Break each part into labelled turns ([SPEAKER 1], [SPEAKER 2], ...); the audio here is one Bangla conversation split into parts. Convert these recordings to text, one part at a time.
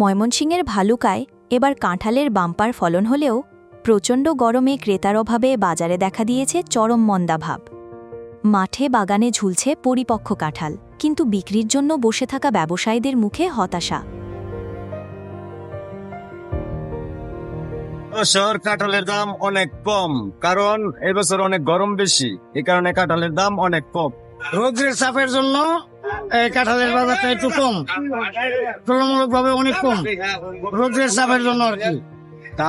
[SPEAKER 1] ময়মনসিংহের ভালুকায় এবার কাঁঠালের বাম্পার ফলন হলেও প্রচণ্ড গরমে ক্রেতার অভাবে বাজারে দেখা দিয়েছে চরম মন্দাভাব মাঠে বাগানে ঝুলছে পরিপক্ক কাঁঠাল, কিন্তু বিক্রির জন্য বসে থাকা ব্যবসায়ীদের মুখে হতাশা।
[SPEAKER 2] এবছর কাঁঠালের দাম অনেক কম, কারণ এবছর অনেক গরম বেশি, এ কারণে কাঁঠালের দাম অনেক কম।
[SPEAKER 3] রোগের চাপের জন্য কাঁঠালের বাজারটা একটু কম। তুলনামূলক ভাবে অনেক কম। রোগের চাপের জন্য আর কি।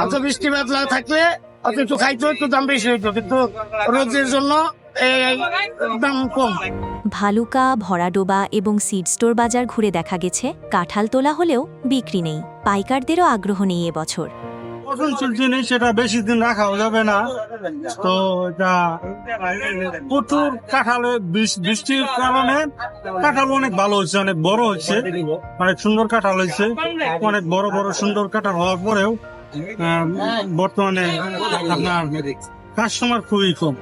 [SPEAKER 3] অত বৃষ্টি বাদলা থাকলে অত একটু খাইতো, একটু দাম বেশি হইতো, কিন্তু রোগের জন্য কম।
[SPEAKER 1] ভালুকা, ভরাডোবা এবং সিড স্টোর বাজার ঘুরে দেখা গেছে। কাঁঠাল তোলা হলেও বিক্রি নেই। পাইকারদেরও আগ্রহ নেই এবছর
[SPEAKER 4] পচনশীল জিনিস সেটা বেশি দিন রাখাও যাবে না। তো এটা প্রচুর কাঁঠালে বৃষ্টির কারণে কাঁঠাল অনেক ভালো হচ্ছে, অনেক বড় হচ্ছে, অনেক সুন্দর কাঁঠাল হয়েছে, অনেক বড় বড় সুন্দর কাঁঠাল হওয়ার পরেও বর্তমানে আপনার কাস্টমার খুবই কম।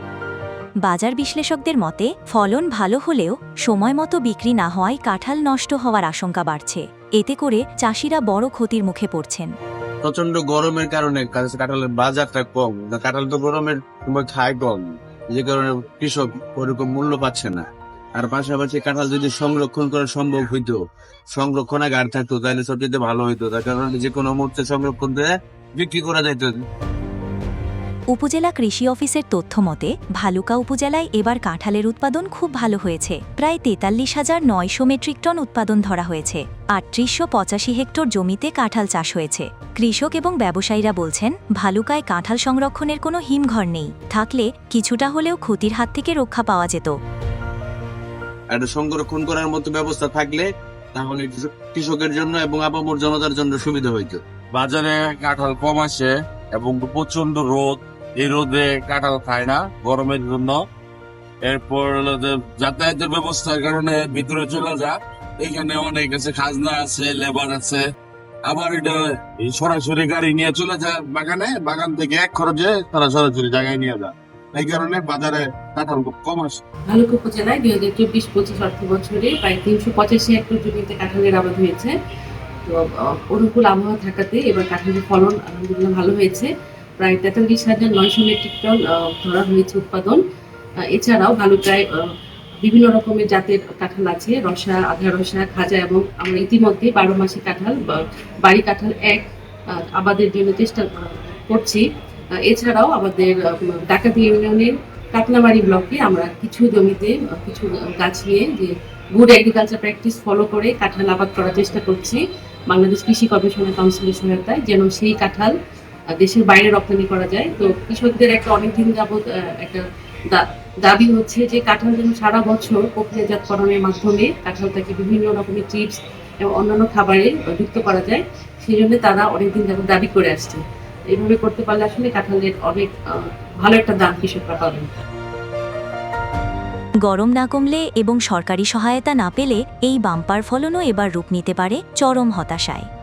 [SPEAKER 1] বাজার বিশ্লেষকদের মতে, ফলন ভালো হলেও সময় মতো বিক্রি না হওয়ায় কাঁঠাল নষ্ট হওয়ার আশঙ্কা বাড়ছে। এতে করে চাষিরা বড় ক্ষতির মুখে পড়ছেন।
[SPEAKER 5] প্রচণ্ড গরমের কারণে কাঁঠালের বাজারটা কম। কাঁঠাল তো গরমের সময় খায় কম। যে কারণে কৃষক ওরকম মূল্য পাচ্ছে না। আর পাশাপাশি কাঁঠাল যদি সংরক্ষণ করা সম্ভব হইতো, সংরক্ষণাগার থাকতো, তাহলে সবচেয়ে ভালো হইতো। তার কারণে যে কোনো মুহূর্তে সংরক্ষণ করে বিক্রি করা যেত
[SPEAKER 1] উপজেলা কৃষি অফিসের তথ্য মতে ভালুকা উপজেলায় এবার কাঁঠালের উৎপাদন খুব ভালো হয়েছে। প্রায় তেতাল্লিশ হাজার নয়শো মেট্রিক টন উৎপাদন ধরা হয়েছে। আটত্রিশশো পঁচাশি হেক্টর জমিতে কাঁঠাল চাষ হয়েছে। কৃষক এবং ব্যবসায়ীরা বলছেন ভালুকায় কাঁঠাল সংরক্ষণের কোনো হিমঘর নেই। থাকলে কিছুটা হলেও ক্ষতির হাত থেকে রক্ষা পাওয়া যেত।
[SPEAKER 5] সংরক্ষণ করার মতো ব্যবস্থা থাকলে তাহলে কৃষকের জন্য এবং আপামর জনতার জন্য সুবিধা হইতো।
[SPEAKER 6] বাজারে কাঁঠাল কম আসে এবং প্রচণ্ড রোদ এই রোদে কাঁঠাল খায় না গরমের জন্য। এরপর হলো যে যাতায়াতের ব্যবস্থার কারণে ভিতরে চলে যায় এখানে অনেক আছে, খাজনা আছে, লেবার আছে। আবার এটা সরাসরি গাড়ি নিয়ে চলে যায় বাগানে। বাগান থেকে এক খরচে তারা সরাসরি জায়গায় নিয়ে যায়। এই কারণে বাজারে কাঁঠাল খুব কম আসে।
[SPEAKER 7] দুই হাজার চব্বিশ পঁচিশ অর্থ বছরে প্রায় তিনশো পঁচাশি হেক্টর জমিতে কাঁঠালের আবাদ হয়েছে। তো অনুকূল আবহাওয়া থাকাতে এবার কাঁঠালের ফলন আলহামদুলিল্লাহ ভালো হয়েছে। প্রায় তেতাল্লিশ হাজার নয়শো মেট্রিক টন ধরা হয়েছে উৎপাদন। এছাড়াও ভালুকায় আহ, বিভিন্ন রকমের জাতের কাঁঠাল আছে রসা আধা রসা খাজা এবং আমরা ইতিমধ্যে বারো মাসি কাঁঠাল বাড়ি কাঁঠাল এক আবাদের জন্য চেষ্টা করছি। এছাড়াও আমাদের ডাকাতি ইউনিয়নের কাতলামারি ব্লকে আমরা কিছু জমিতে কিছু গাছ নিয়ে যে গুড এগ্রিকালচার প্র্যাকটিস ফলো করে কাঁঠাল আবাদ করার চেষ্টা করছি। বাংলাদেশ কৃষি গবেষণা কাউন্সিলের সহায়তায়। যেন সেই কাঁঠাল দেশের বাইরে রপ্তানি করা যায়। তো কৃষকদের একটা অনেকদিন যাবৎ আহ, একটা দাবি হচ্ছে যে কাঁঠাল যেন সারা বছর প্রক্রিয়াজাতকরণের মাধ্যমে কাঁঠালটাকে বিভিন্ন রকমের চিপস এবং অন্যান্য খাবারে যুক্ত করা যায়। সেই জন্য তারা অনেকদিন যাবৎ দাবি করে আসছে। এইভাবে করতে পারলে আসলে কাঁঠালের অনেক ভালো একটা দাম কৃষকরা পাবেন।
[SPEAKER 1] গরম না কমলে এবং সরকারি সহায়তা না পেলে এই বাম্পার ফলনও এবার রূপ নিতে পারে চরম হতাশায়।